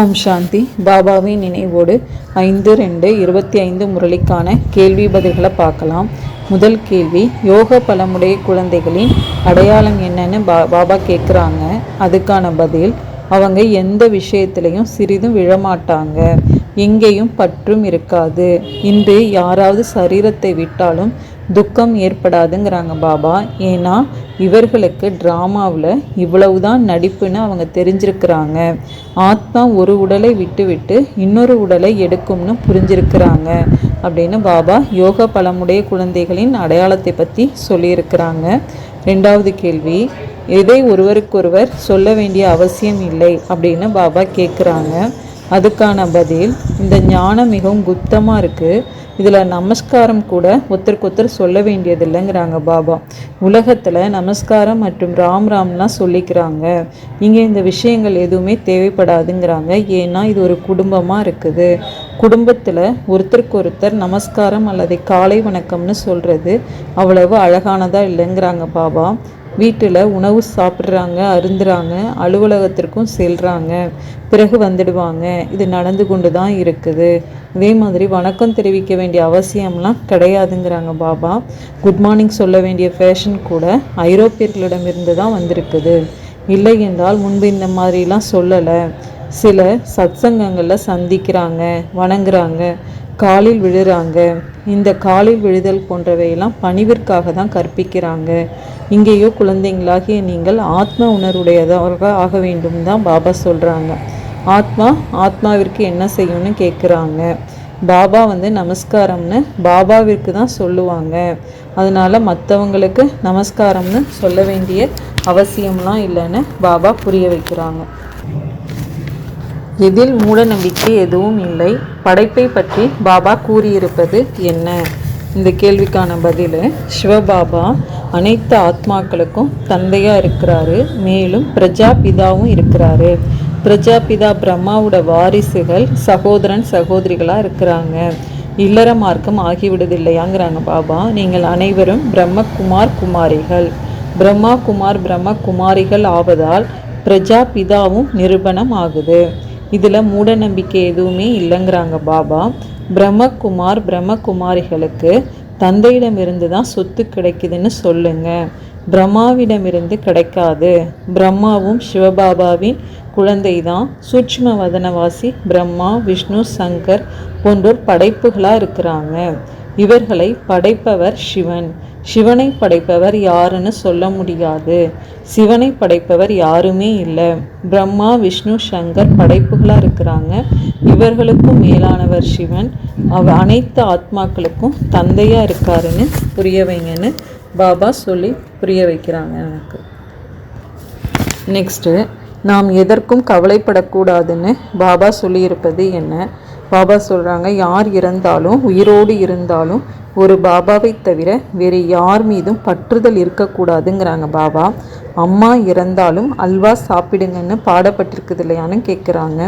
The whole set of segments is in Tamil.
ஓம் சாந்தி. பாபாவின் நினைவோடு ஐந்து ரெண்டு இருபத்தி ஐந்து முரளிக்கான கேள்வி பதில்களை பார்க்கலாம். முதல் கேள்வி யோக பலமுடைய குழந்தைகளின் அடையாளம் என்னன்னு பா பாபா கேட்குறாங்க அதுக்கான பதில் அவங்க எந்த விஷயத்திலையும் சிறிதும் விழமாட்டாங்க. எங்கேயும் பற்றும் இருக்காது. இன்று யாராவது சரீரத்தை விட்டாலும் துக்கம் ஏற்படாதுங்கிறாங்க பாபா. ஏன்னா இவர்களுக்கு ட்ராமாவில் இவ்வளவுதான் நடிப்புன்னு அவங்க தெரிஞ்சிருக்கிறாங்க. ஆத்மா ஒரு உடலை விட்டுவிட்டு இன்னொரு உடலை எடுக்கும்னு புரிஞ்சிருக்கிறாங்க அப்படின்னு பாபா யோக பலமுடைய குழந்தைகளின் அடையாளத்தை பற்றி சொல்லியிருக்கிறாங்க. ரெண்டாவது கேள்வி எதை ஒருவருக்கொருவர் சொல்ல வேண்டிய அவசியம் இல்லை அப்படின்னு பாபா கேட்குறாங்க அதுக்கான பதில் இந்த ஞானம் மிகவும் குப்தமாக இருக்குது இதில் நமஸ்காரம் கூட ஒருத்தருக்கு ஒருத்தர் சொல்ல வேண்டியதில்லைங்கிறாங்க பாபா. உலகத்தில் நமஸ்காரம் மற்றும் ராம் ராம்லாம் சொல்லிக்கிறாங்க. இங்கே இந்த விஷயங்கள் எதுவுமே தேவைப்படாதுங்கிறாங்க. ஏன்னா இது ஒரு குடும்பமாக இருக்குது. குடும்பத்தில் ஒருத்தருக்கு ஒருத்தர் நமஸ்காரம் அல்லது காலை வணக்கம்னு சொல்கிறது அவ்வளவு அழகானதாக இல்லைங்கிறாங்க பாபா. வீட்டில் உணவு சாப்பிட்றாங்க அருந்துறாங்க அலுவலகத்திற்கும் செல்கிறாங்க பிறகு வந்துடுவாங்க. இது நடந்து கொண்டு தான் இருக்குது. இதே மாதிரி வணக்கம் தெரிவிக்க வேண்டிய அவசியம்லாம் கிடையாதுங்கிறாங்க பாபா. குட் மார்னிங் சொல்ல வேண்டிய ஃபேஷன் கூட ஐரோப்பியர்களிடமிருந்து தான் வந்திருக்குது. இல்லை என்றால் முன்பு இந்த மாதிரிலாம் சொல்லலை. சில சத்சங்கங்களில் சந்திக்கிறாங்க வணங்குறாங்க காலில் விழுறாங்க. இந்த காலில் விழுதல் போன்றவையெல்லாம் பணிவிற்காக தான் கற்பிக்கிறாங்க. இங்கேயோ குழந்தைங்களாகிய நீங்கள் ஆத்ம உணர்வுடையதாக ஆக வேண்டும் தான் பாபா சொல்கிறாங்க ஆத்மா ஆத்மாவிற்கு என்ன செய்யணும்னு கேட்குறாங்க பாபா வந்து நமஸ்காரம்னு பாபாவிற்கு தான் சொல்லுவாங்க. அதனால் மற்றவங்களுக்கு நமஸ்காரம்னு சொல்ல வேண்டிய அவசியம்லாம் இல்லைன்னு பாபா புரிய வைக்கிறாங்க. எதில் மூட நம்பிக்கை எதுவும் இல்லை. படைப்பை பற்றி பாபா கூறியிருப்பது என்ன? இந்த கேள்விக்கான பதில் சிவபாபா அனைத்து ஆத்மாக்களுக்கும் தந்தையாக இருக்கிறாரு மேலும் பிரஜாபிதாவும் இருக்கிறாரு. பிரஜாபிதா பிரம்மாவோட வாரிசுகள் சகோதரன் சகோதரிகளாக இருக்கிறாங்க. இல்லற மார்க்கம் ஆகிவிடுது இல்லையாங்கிறாங்க பாபா. நீங்கள் அனைவரும் பிரம்மகுமார் குமாரிகள். பிரம்மா குமார் பிரம்ம குமாரிகள் ஆவதால் பிரஜாபிதாவும் நிரூபணம் ஆகுது. இதில் மூடநம்பிக்கை எதுவுமே இல்லைங்கிறாங்க பாபா. பிரம்மகுமார் பிரம்மகுமாரிகளுக்கு தந்தையிடமிருந்து தான் சொத்து கிடைக்குதுன்னு சொல்லுங்க. பிரம்மாவிடமிருந்து கிடைக்காது. பிரம்மாவும் சிவபாபாவின் குழந்தை தான் சூட்ச்ம வதனவாசி பிரம்மா விஷ்ணு சங்கர் போன்றோர் படைப்புகளாக இருக்கிறாங்க. இவர்களை படைப்பவர் சிவன். சிவனை படைப்பவர் யாருன்னு சொல்ல முடியாது. சிவனை படைப்பவர் யாருமே இல்லை. பிரம்மா விஷ்ணு சங்கர் படைப்புகளாக இருக்கிறாங்க. இவர்களுக்கும் மேலானவர் சிவன். அவ அனைத்து ஆத்மாக்களுக்கும் தந்தையாக இருக்காருன்னு புரிய வைங்கன்னு பாபா சொல்லி புரிய வைக்கிறாங்க எனக்கு. நெக்ஸ்ட்டு நாம் எதற்கும் கவலைப்படக்கூடாதுன்னு பாபா சொல்லியிருப்பது என்ன? பாபா சொல்கிறாங்க யார் இறந்தாலும் உயிரோடு இருந்தாலும் ஒரு பாபாவை தவிர வேறு யார் மீதும் பற்றுதல் இருக்கக்கூடாதுங்கிறாங்க பாபா. அம்மா இறந்தாலும் அல்வா சாப்பிடுங்கன்னு பாடப்பட்டிருக்குது இல்லையான்னு கேட்குறாங்க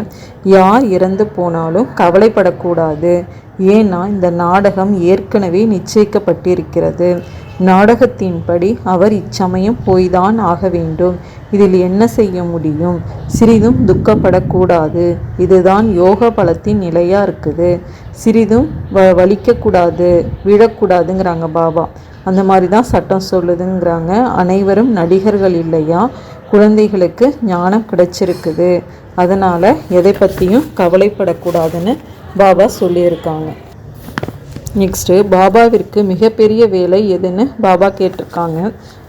யார் இறந்து போனாலும் கவலைப்படக்கூடாது. ஏன்னா இந்த நாடகம் ஏற்கனவே நிச்சயிக்கப்பட்டிருக்கிறது. நாடகத்தின்படி அவர் இச்சமயம் போய்தான் ஆக வேண்டும். இதில் என்ன செய்ய முடியும்? சிறிதும் துக்கப்படக்கூடாது. இதுதான் யோக பலத்தின் நிலையாக இருக்குது. சிறிதும் வ வலிக்கக்கூடாது விழக்கூடாதுங்கிறாங்க பாபா. அந்த மாதிரி தான் சட்டம் சொல்லுதுங்கிறாங்க. அனைவரும் நடிகர்கள் இல்லையா? குழந்தைகளுக்கு ஞானம் கிடைச்சிருக்குது. அதனால் எதை பற்றியும் கவலைப்படக்கூடாதுன்னு பாபா சொல்லியிருக்காங்க. நெக்ஸ்ட்டு பாபாவிற்கு மிகப்பெரிய வேலை எதுன்னு பாபா கேட்டிருக்காங்க.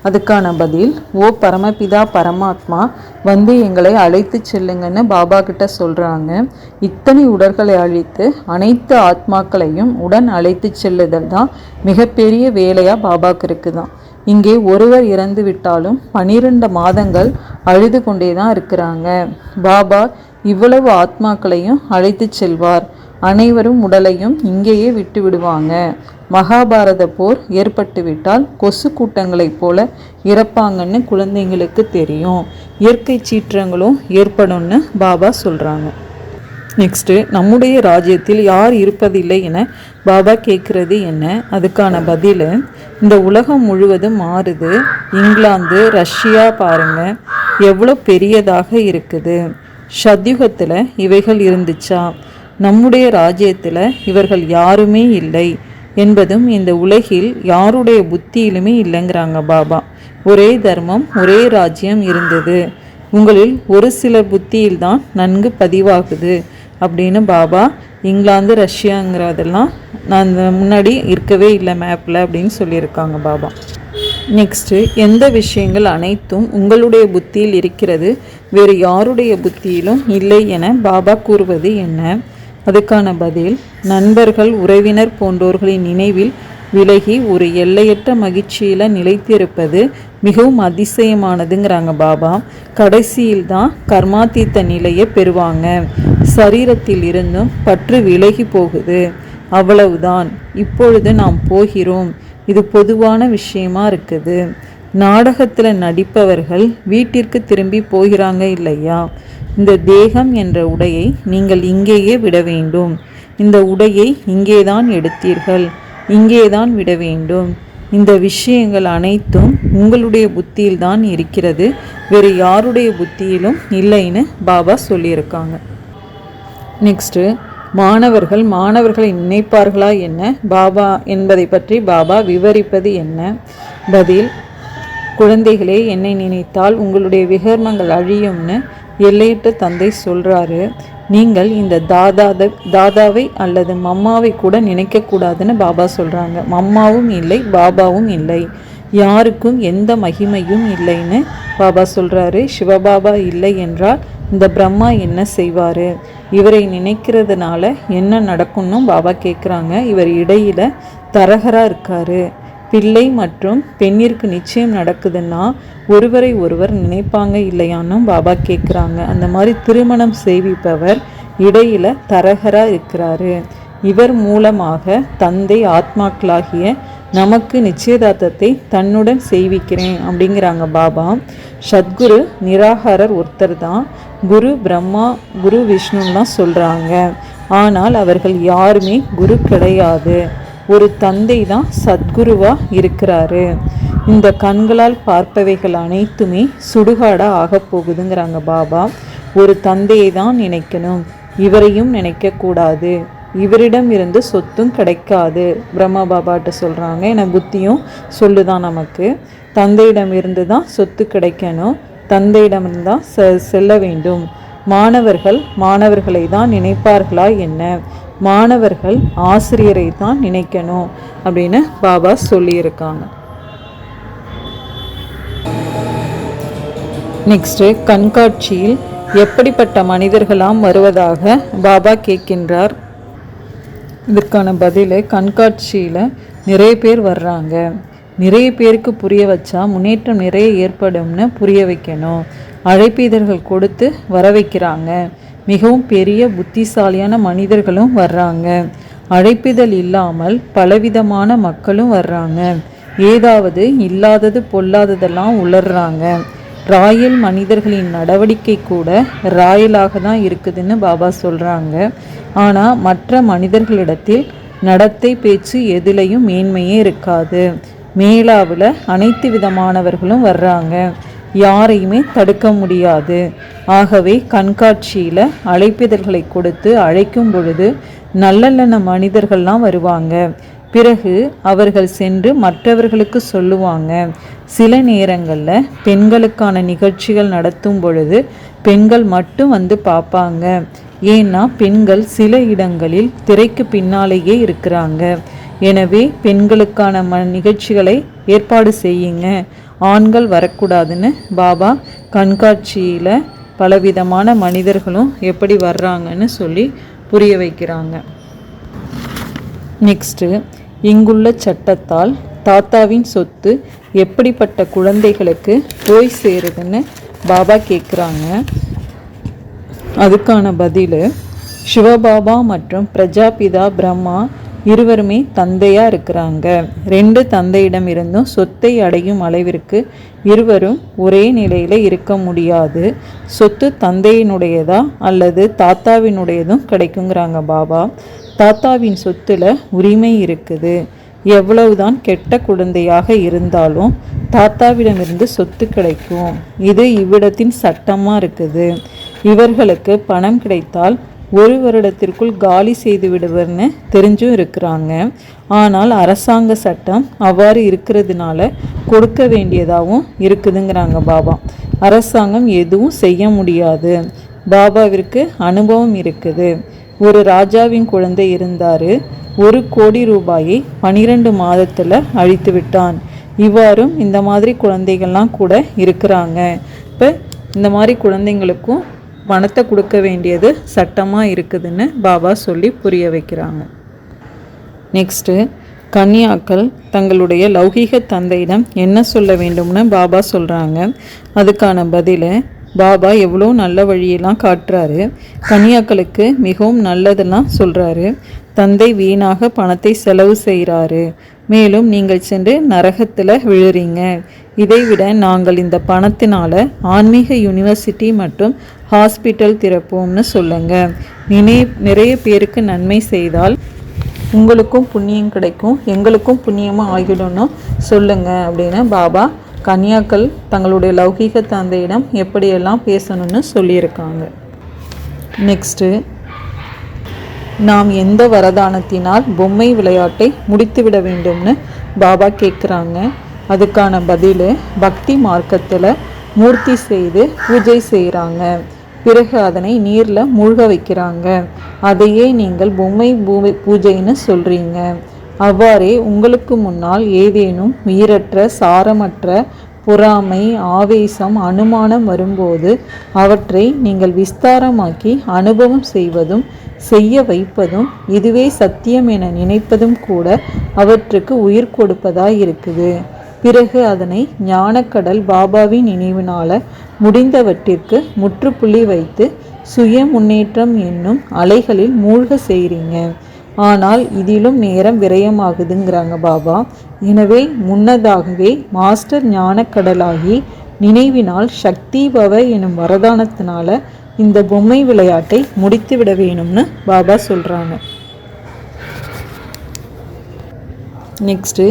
அதுக்கான பதில் ஓ பரமபிதா பரமாத்மா வந்து எங்களை அழைத்து செல்லுங்கன்னு பாபா கிட்ட சொல்கிறாங்க இத்தனை உடல்களை அழித்து அனைத்து ஆத்மாக்களையும் உடன் அழைத்து செல்லுதல் தான் மிகப்பெரிய வேலையாக பாபாவுக்கு இருக்குதான். இங்கே ஒருவர் இறந்து விட்டாலும் பனிரெண்டு மாதங்கள் அழுது கொண்டே தான் இருக்கிறாங்க. பாபா இவ்வளவு ஆத்மாக்களையும் அழைத்து செல்வார். அனைவரும் உடலையும் இங்கேயே விட்டு விடுவாங்க மகாபாரத போர் ஏற்பட்டுவிட்டால் கொசு கூட்டங்களைப் போல இறப்பாங்கன்னு குழந்தைங்களுக்கு தெரியும். இயற்கை சீற்றங்களும் ஏற்படும்னு பாபா சொல்கிறாங்க நெக்ஸ்ட்டு நம்முடைய ராஜ்யத்தில் யார் இருப்பதில்லை என பாபா கேட்குறது என்ன? அதுக்கான பதில் இந்த உலகம் முழுவதும் மாறுது. இங்கிலாந்து ரஷ்யா பாருங்கள் எவ்வளோ பெரியதாக இருக்குது. சத்யுகத்தில் இவைகள் இருந்துச்சா? நம்முடைய ராஜ்யத்தில் இவர்கள் யாருமே இல்லை என்பதும் இந்த உலகில் யாருடைய புத்தியிலுமே இல்லைங்கிறாங்க பாபா. ஒரே தர்மம் ஒரே ராஜ்யம் இருந்தது. உங்களில் ஒரு சிலர் புத்தியில்தான் நன்கு பதிவாகுது அப்படின்னு பாபா இங்கிலாந்து ரஷ்யாங்கிறதெல்லாம் நான் முன்னாடி இருக்கவே இல்லை மேப்பில் அப்படின்னு சொல்லியிருக்காங்க பாபா. நெக்ஸ்ட்டு எந்த விஷயங்கள் அனைத்தும் உங்களுடைய புத்தியில் இருக்கிறது வேறு யாருடைய புத்தியிலும் இல்லை என பாபா கூறுவது என்ன? அதுக்கான பதில் நண்பர்கள் உறவினர் போன்றோர்களின் நினைவில் விலகி ஒரு எல்லையற்ற மகிழ்ச்சியில் நிலைத்திருப்பது மிகவும் அதிசயமானதுங்கிறாங்க பாபா. கடைசியில் தான் கர்மாத்தீத்த நிலையை பெறுவாங்க. சரீரத்தில் இருந்தும் பற்று விலகி போகுது. அவ்வளவுதான். இப்பொழுது நாம் போகிறோம். இது பொதுவான விஷயமா இருக்குது. நாடகத்தில் நடிப்பவர்கள் வீட்டிற்கு திரும்பி போகிறாங்க இல்லையா? இந்த தேகம் என்ற உடையை நீங்கள் இங்கேயே விட வேண்டும். இந்த உடையை இங்கேதான் எடுத்தீர்கள். இங்கேதான் விட வேண்டும். இந்த விஷயங்கள் அனைத்தும் உங்களுடைய புத்தியில் தான் இருக்கிறது. வேறு யாருடைய புத்தியிலும் இல்லைன்னு பாபா சொல்லியிருக்காங்க. நெக்ஸ்ட்டு மாணவர்கள் மாணவர்களை நினைப்பார்களா என்ன? பாபா என்பதை பற்றி பாபா விவரிப்பது என்ன? பதில் குழந்தைகளே என்னை நினைத்தால் உங்களுடைய விகர்மங்கள் அழியும்னு எல்லையிட்ட தந்தை சொல்கிறாரு நீங்கள் இந்த தாதாத தாதாவை அல்லது மம்மாவை கூட நினைக்கக்கூடாதுன்னு பாபா சொல்கிறாங்க மம்மாவும் இல்லை பாபாவும் இல்லை. யாருக்கும் எந்த மகிமையும் இல்லைன்னு பாபா சொல்கிறாரு சிவபாபா இல்லை என்றால் இந்த பிரம்மா என்ன செய்வார்? இவரை நினைக்கிறதுனால என்ன நடக்கும்னு பாபா கேட்குறாங்க இவர் இடையில் தரகராக இருக்கார். பிள்ளை மற்றும் பெண்ணிற்கு நிச்சயம் நடக்குதுன்னா ஒருவரை ஒருவர் நினைப்பாங்க இல்லையானும் பாபா கேட்குறாங்க அந்த மாதிரி திருமணம் செய்விப்பவர் இடையில தரகராக இருக்கிறாரு. இவர் மூலமாக தந்தை ஆத்மாக்களாகிய நமக்கு நிச்சயதார்த்தத்தை தன்னுடன் செய்விக்கிறேன் அப்படிங்கிறாங்க பாபா. சத்குரு நிராகாரர் ஒருத்தர் தான். குரு பிரம்மா குரு விஷ்ணுன்னா சொல்கிறாங்க ஆனால் அவர்கள் யாருமே குரு கிடையாது. ஒரு தந்தை தான் சத்குருவாக இருக்கிறாரு. இந்த கண்களால் பார்ப்பவைகள் அனைத்துமே சுடுகாடாக ஆகப் போகுதுங்கிறாங்க பாபா. ஒரு தந்தையை தான் நினைக்கணும். இவரையும் நினைக்கக்கூடாது இவரிடம் இருந்து சொத்தும் கிடைக்காது. பிரம்மா பாபாட்ட சொல்கிறாங்க என புத்தியும் சொல்லுதான் நமக்கு. தந்தையிடம் இருந்து தான் சொத்து கிடைக்கணும். தந்தையிடம் தான் செல்ல வேண்டும். மாணவர்கள் மாணவர்களை தான் நினைப்பார்களா என்ன? மாணவர்கள் ஆசிரியரை தான் நினைக்கணும் அப்படின்னு பாபா சொல்லியிருக்காங்க. நெக்ஸ்ட்டு கண்காட்சியில் எப்படிப்பட்ட மனிதர்களாம் வருவதாக பாபா கேட்கின்றார். இதற்கான பதில் கண்காட்சியில் நிறைய பேர் வர்றாங்க. நிறைய பேருக்கு புரிய வச்சா முன்னேற்றம் நிறைய ஏற்படும்னு புரிய வைக்கணும். அழைப்பீதர்கள் கொடுத்து வர வைக்கிறாங்க மிகவும் பெரிய புத்திசாலியான மனிதர்களும் வர்றாங்க. அழைப்பிதழ் இல்லாமல் பலவிதமான மக்களும் வர்றாங்க. ஏதாவது இல்லாதது பொல்லாததெல்லாம் உளர்றாங்க. ராயல் மனிதர்களின் நடவடிக்கை கூட ராயலாக தான் இருக்குதுன்னு பாபா சொல்கிறாங்க ஆனால் மற்ற மனிதர்களிடத்தில் நடத்தை பேச்சு எதுலையும் மேன்மையே இருக்காது. மேலாவில் அனைத்து விதமானவர்களும் வர்றாங்க. யாரையுமே தடுக்க முடியாது. ஆகவே கண்காட்சியில் அழைப்பிதழ்களை கொடுத்து அழைக்கும் பொழுது நல்ல மனிதர்கள்லாம் வருவாங்க. பிறகு அவர்கள் சென்று மற்றவர்களுக்கு சொல்லுவாங்க. சில நேரங்களில் பெண்களுக்கான நிகழ்ச்சிகள் நடத்தும் பொழுது பெண்கள் மட்டும் வந்து பார்ப்பாங்க. ஏன்னா பெண்கள் சில இடங்களில் திரைக்கு பின்னாலேயே இருக்கிறாங்க. எனவே பெண்களுக்கான ம நிகழ்ச்சிகளை ஏற்பாடு செய்யுங்க. ஆண்கள் வரக்கூடாதுன்னு பாபா கண்காட்சியில் பலவிதமான மனிதர்களும் எப்படி வர்றாங்கன்னு சொல்லி புரிய வைக்கிறாங்க. நெக்ஸ்ட்டு இங்குள்ள சட்டத்தால் தாத்தாவின் சொத்து எப்படிப்பட்ட குழந்தைகளுக்கு போய் சேருதுன்னு பாபா கேட்குறாங்க அதுக்கான பதில் சிவபாபா மற்றும் பிரஜாபிதா பிரம்மா இருவருமே தந்தையாக இருக்கிறாங்க. ரெண்டு தந்தையிடம் இருந்தும் சொத்தை அடையும் அளவிற்கு இருவரும் ஒரே நிலையில் இருக்க முடியாது. சொத்து தந்தையினுடையதா அல்லது தாத்தாவினுடையதும் கிடைக்குங்கிறாங்க பாபா. தாத்தாவின் சொத்துல உரிமை இருக்குது. எவ்வளவுதான் கெட்ட குழந்தையாக இருந்தாலும் தாத்தாவிடமிருந்து சொத்து கிடைக்கும். இது இவ்விடத்தின் சட்டமாக இருக்குது. இவர்களுக்கு பணம் கிடைத்தால் ஒரு வருடத்திற்குள் காலி செய்து விடுவர்னு தெரிஞ்சும் இருக்கிறாங்க. ஆனால் அரசாங்க சட்டம் அவ்வாறு இருக்கிறதுனால கொடுக்க வேண்டியதாகவும் இருக்குதுங்கிறாங்க பாபா. அரசாங்கம் எதுவும் செய்ய முடியாது. பாபாவிற்கு அனுபவம் இருக்குது. ஒரு ராஜாவின் குழந்தை இருந்தார். ஒரு கோடி ரூபாயை பனிரெண்டு மாதத்தில் அழித்து விட்டான். இவ்வாறும் இந்த மாதிரி குழந்தைகள்லாம் கூட இருக்கிறாங்க. இப்போ இந்த மாதிரி குழந்தைங்களுக்கும் பணத்தை கொடுக்க வேண்டியது சட்டமாக இருக்குதுன்னு பாபா சொல்லி புரிய வைக்கிறாங்க. நெக்ஸ்ட்டு கன்னியாக்கள் தங்களுடைய லௌகீக தந்தையிடம் என்ன சொல்ல வேண்டும்னு பாபா சொல்கிறாங்க அதுக்கான பதிலை பாபா எவ்வளோ நல்ல வழியெல்லாம் காட்டுறாரு. கன்னியாக்களுக்கு மிகவும் நல்லதெல்லாம் சொல்கிறாரு தந்தை வீணாக பணத்தை செலவு செய்கிறாரு மேலும் நீங்கள் சென்று நரகத்தில் விழுறீங்க. இதைவிட நாங்கள் இந்த பணத்தினால ஆன்மீக யூனிவர்சிட்டி மற்றும் ஹாஸ்பிட்டல் திறப்போம்னு சொல்லுங்க. நினை நிறைய பேருக்கு நன்மை செய்தால் உங்களுக்கும் புண்ணியம் கிடைக்கும் எங்களுக்கும் புண்ணியமாக ஆகிடும்னு சொல்லுங்க அப்படின்னு பாபா கன்னியாக்கள் தங்களுடைய லௌகீக தந்தையிடம் எப்படியெல்லாம் பேசணும்னு சொல்லியிருக்காங்க. நெக்ஸ்ட்டு நாம் எந்த வரதானத்தினால் பொம்மை விளையாட்டை முடித்துவிட வேண்டும்னு பாபா கேட்குறாங்க. அதுக்கான பதில் பக்தி மார்க்கத்தில் மூர்த்தி செய்து பூஜை செய்கிறாங்க பிறகு அதனை நீரில் மூழ்க வைக்கிறாங்க. அதையே நீங்கள் பொம்மை பூ பூஜைன்னு சொல்கிறீங்க அவ்வாறே உங்களுக்கு முன்னால் ஏதேனும் உயிரற்ற சாரமற்ற பொறாமை ஆவேசம் அனுமானம் வரும்போது அவற்றை நீங்கள் விஸ்தாரமாக்கி அனுபவம் செய்வதும் செய்ய வைப்பதும் இதுவே சத்தியம் என நினைப்பதும் கூட அவற்றுக்கு உயிர் கொடுப்பதாய் இருக்குது. பிறகு அதனை ஞானக்கடல் பாபாவின் நினைவினால முடிந்தவற்றிற்கு முற்றுப்புள்ளி வைத்து சுய முன்னேற்றம் என்னும் அலைகளில் மூழ்க செய்கிறீங்க ஆனால் இதிலும் நேரம் விரயமாகுதுங்கிறாங்க பாபா. எனவே முன்னதாகவே மாஸ்டர் ஞானக்கடலாகி நினைவினால் சக்தி பவ எனும் வரதானத்தினால இந்த பொம்மை விளையாட்டை முடித்து விட வேணும்னு பாபா சொல்கிறாங்க நெக்ஸ்ட்டு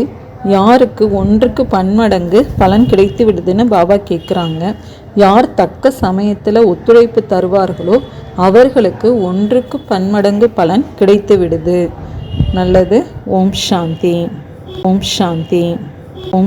யாருக்கு ஒன்றுக்கு பன்மடங்கு பலன் கிடைத்து விடுதுன்னு பாபா கேட்குறாங்க யார் தக்க சமயத்தில் ஒத்துழைப்பு தருவார்களோ அவர்களுக்கு ஒன்றுக்கு பன்மடங்கு பலன் கிடைத்து விடுது நல்லது. ஓம் சாந்தி. ஓம் சாந்தி. ஓம்